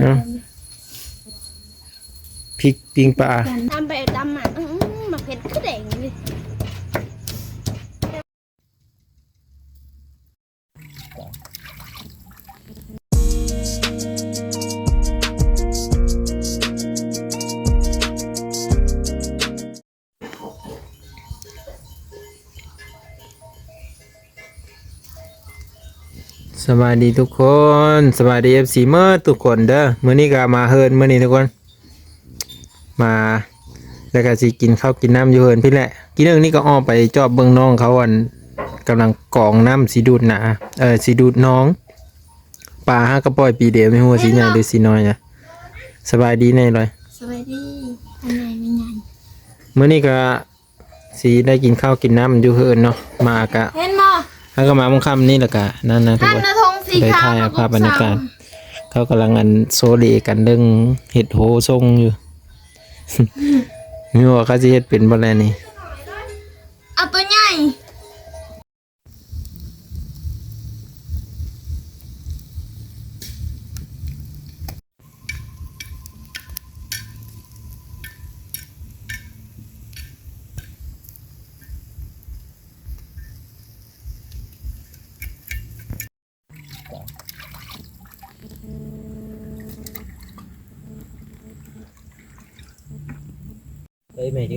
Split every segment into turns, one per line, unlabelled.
เนาะพริกปิงปลา
ตำไป
สวัสดีทุกคนสวัสดีเอฟซีเมื่อทุกคนเด้อมื้อนี้ก็มาเฮิร์นมื้อนี้ทุกคน มาแล้วก็สิกินข้าวกินน้ำอยู่เฮิร์นพี่แหละกินเรื่องนี้ก็อ้อมไปจอบเบิ่งน้องเขาอันกำลังกรองน้ำสีดูดหนาเออสีดูดน้องปลาห้ากระปล่อยปีเดียวไม่หัวสีใหญ่หรือสีน้อยนะสบายดีแน่เลย
สวัสดีอันไหนไม่ไง
มื้อนี้ก็สีได้กินข้าวกินน้ำอยู่เฮิร์นเนาะมากะ
เห็น บ่
แล้วก็มามุ่งค่ำนี่แหละกะนั่นนะทุก
ท่าน
คน
นาทงสี
ได้
ขาว
ถ่ายภาพบรรยากาศ เขากำลังอันโซเลกันเรื่องเห็ดโหทรงอยู่มีว่าเขาจะเห็ดเป็นบ่แลนี่
เอาตัวใหญ่
เอ้ยแม่จะ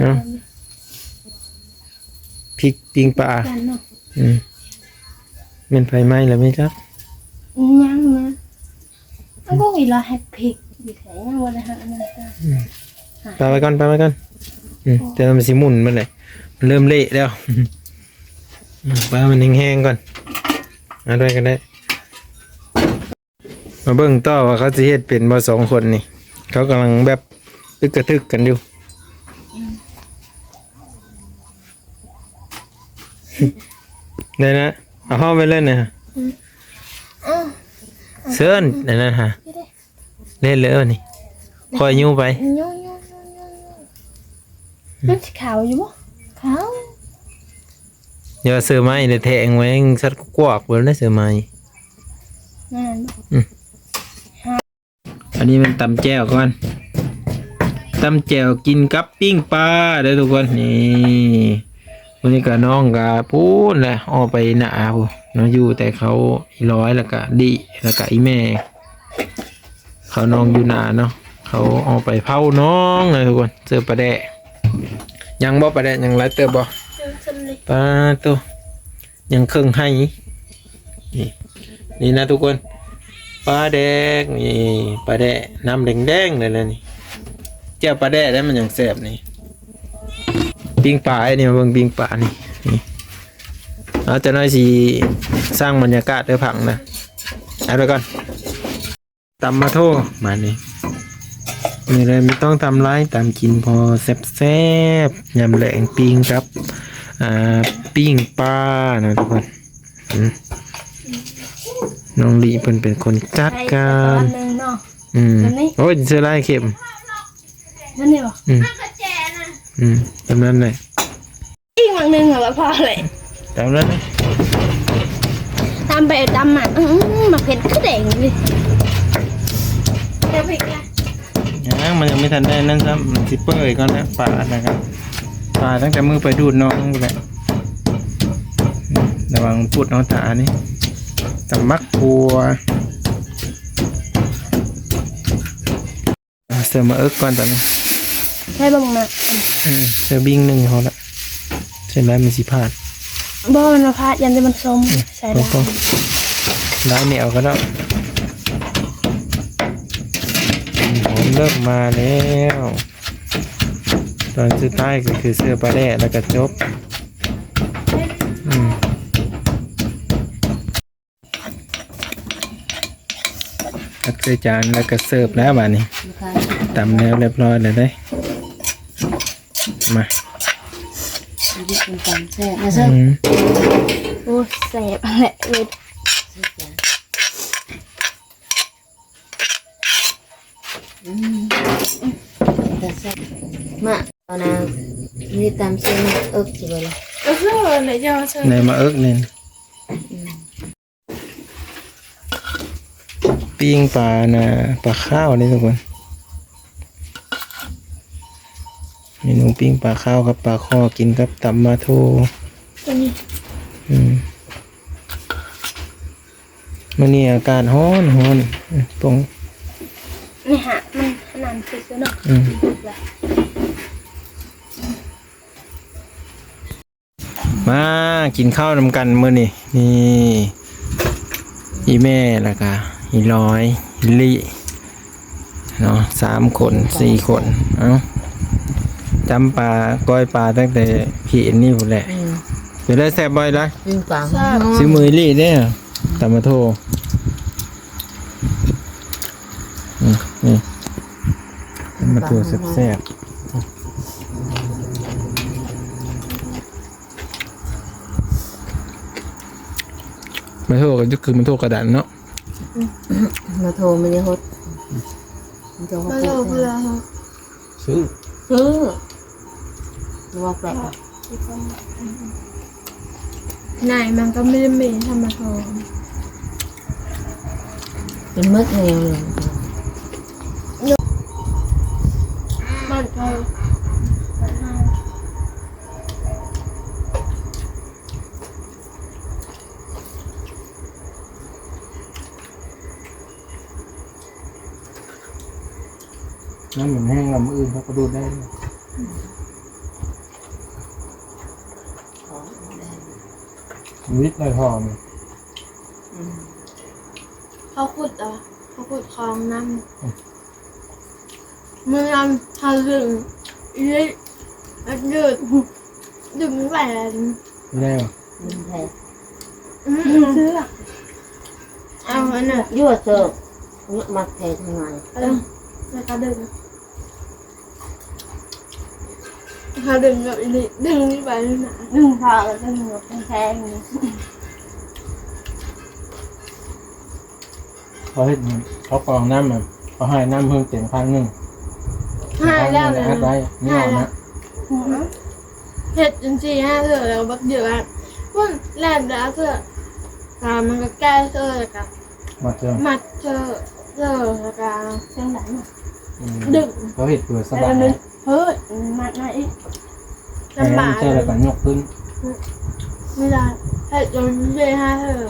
เนาะพริกปิ้งปลา
กันเนาะ
อืมแมันไฟไหม้แล้วไหมจ๊ะ
ยังนะเอาพวกอีลาแฮปปี้ดีแท้ยังวันละห้านาที
ปลาไปก่อนปลาไปก่อนอืมเดี๋ยวมันสิหมุนมันเลยมันเริ่มเละแล้วอืมปลามันแห้งๆก่อนเอาด้วยกันได้ มาเบิ่งต่อว่าเขาจะเฮ็ดเป็นบ่สองคนนี่ เขากำลังแบบตึกกระทึกกันอยู่ ได้นะเอาห้องไปเล่นนะฮะเซิร์นนั่นนะฮะเล่นเลยวันนี้คอยยิ้วไป
โยโยโยโยโยมันสีขาวอยู่บ่ขาว
เดี๋ยวเสือไม้เดี๋ยวแทงไว้สัตว์กวากเบิ่ได้เสือไม้
นั่น
อันนี้มันตำแจ่วก่อนตำแจ่วกินกับปิ้งปลาเด้อทุกคนนี่ วันนี้ก็น้องก็พูดแหละออกไปหนาพูเนาะอยู่แต่เขาอีร้อยแล้วก็ดิแล้วก็อีแม่ เขาน้องอยู่หนาเนาะเขาออกไปเผาน้องเลยทุกคนเจอปลาแดะยังบ่ปลาแดะยังไรเติบบ่
เจอสลิด
ปลาตัวยังเครื่องให้นี่นี่นะทุกคนปลาแดกนี่ปลาแดะน้ำแดงๆเลยนะนี่เจ้าปลาแดะได้มันยังแสบนี่ ปิ้งปลาไอ้นี่มาเบิ่งปิ้งปลานี่นี่เอาจะน้อยสีสร้างบรรยากาศด้วยผังนะเอาไปก่อนตำมาโทมานี่มีอะไรไม่ต้องทำร้ายตามกินพอแซ่บๆยำแหลงปิ้งครับอ่าปิ้งปลานะทุกคนอืมน้องลีเพิ่นเป็นคนจัด
ใส่
กา
ตอ
ร
นหนึ่งเนาะ
อืม
อันนี้
โอ้ยเสื้อลายเข็ม
นั่นนี่บ่
อืม อืมตามนั้นเลย
อีกหมังหนึ่งเหรอพอเลย
ตามนั้นเลย
ตามไปตามมาอื้อมาเผ็ดขึ้นแดงเลยเดี๋ยวพริกนะ
ยังมันยังไม่ทันได้นั่นซ้ำมันสิเปื่อยก่อนนะปลานะครับปลาตั้งแต่มือไปดูดน้องไปแหละอืมระวังพูดน้องตานี่ตำมักทัวอ่าเสือมาเอิกก่อนตอนนี้
ใช่บ้งนะ
อืมเสือบิงหนึ่งเขาละเส้นไรมันสิพาด
บ่มันมาพาดยันแต่มันส้มใส่
โอ้
ได้
โหร้ายเหนียวก็แล้วผมเริ่มมาแล้ว ตอนสุดท้ายก็คือเสื้อปลาแดะแล้วก็จบตักใส่จานแล้วก็เสิร์ฟแล้วบ้านี้ตำแล้วเรียบร้อยเลยได้ มา
ยึดเป็นจำแซ่บนะเซ้
อืม
โอ้แสบแหละเลย
แต่แซ่บมาเอานางนี่ตามเส้นเอิกสิบ่ล่ะ
ก็คือเลยเจ้าเชิญ
ในมาเอิกเนี่ยปิ้งปลานะปลาข้าวนี่ทุกคน เมนูปิ้งปลาข้าวกับปลาข้อกินกับตำมาโท
ตัวนี้
อืมมันนี่อากาศร้อนร้อนอืมตรง
นี่ฮะมันขนาดพริกแล้วเนาะ
อืม
เลย
มากินข้าวนำกันมื้อนี่นี่อีแม่แล้วก็อีร้อยอีลี่เนาะสามคนสี่คนเอ้า จำปลาก้อยปลาตั้งแต่พี่เอ็นนี่พุ่นแหละ
อืม
ไปได้แซ่บบ่อยละ
วิ่งปัง
ซื้อมืออีลี่เนี่ยตำมาโทอืมนี่ตำมาโทแซ่บๆมาโทก็คือมันโทกระดานเนาะ
มาโทรไม่ได้ฮดมันจะว่า
มา
แปล
โล
ก
เพื่อฮะ
ซื้อ
ซื้อ ว่าแปลก
ไหนมันก็ไม่ได้มีธรรมทอง
เป็นมึกแนวเลย
มันก็
น้ำเหมือนแห้งเรามืออื่นเขาก็ดูดได้ วิทย์เลยหอม
เขาขุดอะเขาขุดคลองน้ำเมื่อนำทะลึงยืดยืดดึงแหวน
แล้ว
มันแท้
เสื้อเอาอันน่ะ
ยั่วเสิร์ฟเนี่ยมักแท้ทำงาน
เออแล้วก็ดึง เขาดึงแบบนี้ดึงนี่ไปนี่นะดึงพาแล้วก็ดึงแบบแทงๆ
เขาเห็นเขากรองน้ำมันเขาให้น้ำเพิ่มเต็มพันหนึ่ง
ห้าแล้วเลย
อัดไว้ไม่เอานะ
เผ็ดจริงๆห้าเสือแล้วบักเดือดพุ่นแลบแล้วเสือตามันก็แก้เสือแล้วก็
มาเจอ
มัดเสือเสือแล้วก็เชียงหลัง
อืม
ดึง
เขาเห็นเปลือกส
แล้ว
บาย
นึง เฮ้ยมัดมาอีก
แต่
ลำบาก
เจอแล้วก็ยกขึ้น
ไม่ได้เห็ดจนเย่ห้าเธอ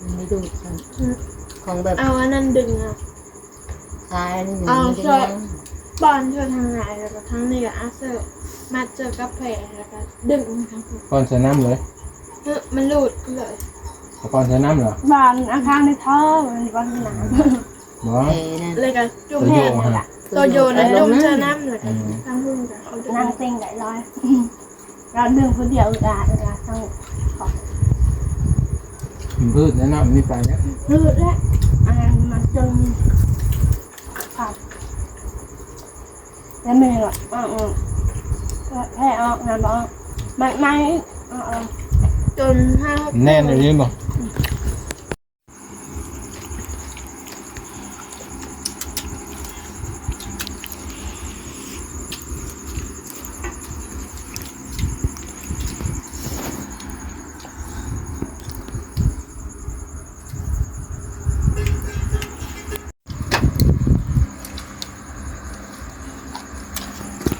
มันไม่ดูดกันของแบบ
เอาอันนั้นดึงอะ
คล้ายนี่
เอา
มัน
ชอบ
ยัง
บอลเธอทางไหนแล้วก็ทั้งนี้กับอาเซอร์มาเจอกับแผลแล้วก็ดึงทั้งหมด
ก่อนใส่น้ำเลย
เฮ้ยมันหลุดเลย
เอาก่อนใส่น้ำเหรอบ
อลอาการในท้องมันบอลหนา
บ่
แผลนั่น
เลยก็จุ่ม
ตัว
แห้
โย
ง
งฮะ
ตัวโยนแล้ว
ล
จุ่
ง
มเจอ
น้
น้ำเลยกันทั้งพุ่งกับเขาดึง
นั่งเซ็งได้ร้อยเราดึงคนเดียวอึดอัดอึดอัดทั้ง
พืชแนะนำนี่ไปเนี่ย
หลุดแล้ว
อันนั้นมันจนขาดแล้วไม่หรอกอ่าอืมแพ้ออกงานบอกไม่ไม่อ่า
จนห้า
แน่นเลยนี่บ่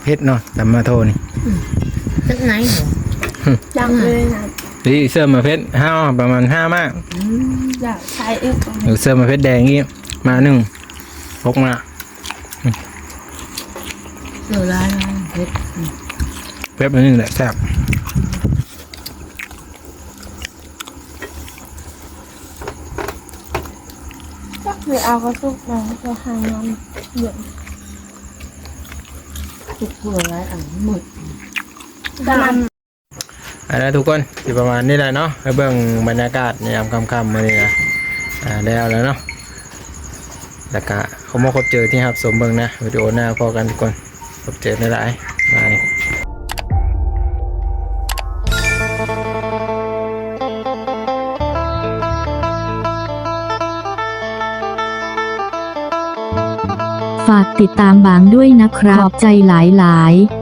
เพชรเนาะตำมาโทนี่
ตึกไหนเหรอ
จังเลยนะ
ดีเสื้อมาเพชรห้าประมาณห้ามาก
อยากใช้อีก
หรือเสื้อมาเพชรแดงงี้มาหนึ่งพกมา
เสือลายลายเพชร
เว็บนึงแหละแซ่บ
ก็คือเอากระตุกน้ำตัวหางน้ำเหลือง
ทุกเสือลายอ่างหมด
แต่มัน
อันนั้นทุกคนอยู่ประมาณนี้แหละเนาะให้เบิ่งบรรยากาศในยามค่ำๆมานี่นะอ่าแล้วแล้วเนาะแล้วก็เขามาพบเจอที่ครับสมเบิ่งนะวิดีโอหน้าพอกันทุกคนพบเจอในหลายๆ
ฝากติดตามบางด้วยนะครับ ขอบใจหลายๆ